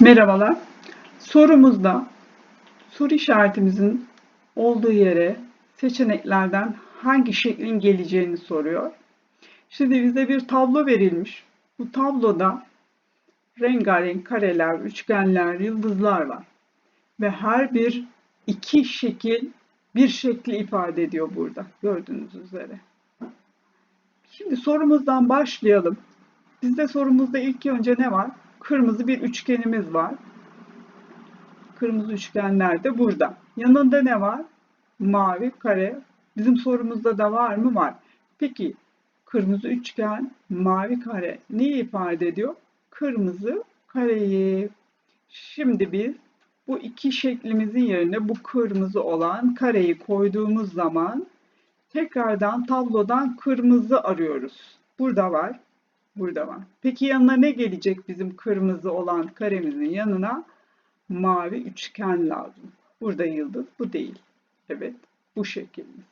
Merhabalar. Sorumuzda soru işaretimizin olduğu yere seçeneklerden hangi şeklin geleceğini soruyor. Şimdi bize bir tablo verilmiş. Bu tabloda rengarenk kareler, üçgenler, yıldızlar var. Ve her bir iki şekil bir şekli ifade ediyor burada gördüğünüz üzere. Şimdi sorumuzdan başlayalım. Bizde sorumuzda ilk önce ne var? Kırmızı bir üçgenimiz var. Kırmızı üçgenler de burada. Yanında ne var? Mavi kare. Bizim sorumuzda da var mı? Var. Peki kırmızı üçgen, mavi kare neyi ifade ediyor? Kırmızı kareyi. Şimdi biz bu iki şeklimizin yerine bu kırmızı olan kareyi koyduğumuz zaman tekrardan tablodan kırmızı arıyoruz. Burada var. Burada var. Peki yanına ne gelecek bizim kırmızı olan karemizin yanına? Mavi üçgen lazım. Burada yıldız bu değil. Evet bu şekilde.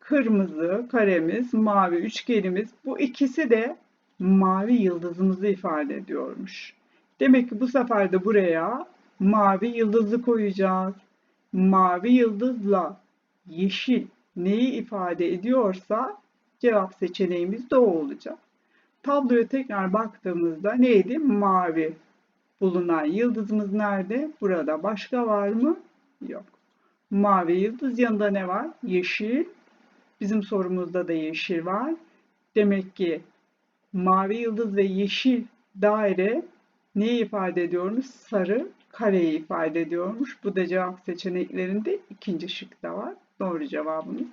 Kırmızı karemiz, mavi üçgenimiz bu ikisi de mavi yıldızımızı ifade ediyormuş. Demek ki bu sefer de buraya mavi yıldızı koyacağız. Mavi yıldızla yeşil neyi ifade ediyorsa cevap seçeneğimiz de o olacak. Tabloya tekrar baktığımızda neydi? Mavi bulunan yıldızımız nerede? Burada. Başka var mı? Yok. Mavi yıldız yanında ne var? Yeşil. Bizim sorumuzda da yeşil var. Demek ki mavi yıldız ve yeşil daire neyi ifade ediyormuş? Sarı kareyi ifade ediyormuş. Bu da cevap seçeneklerinde ikinci şıkta var. Doğru cevabımız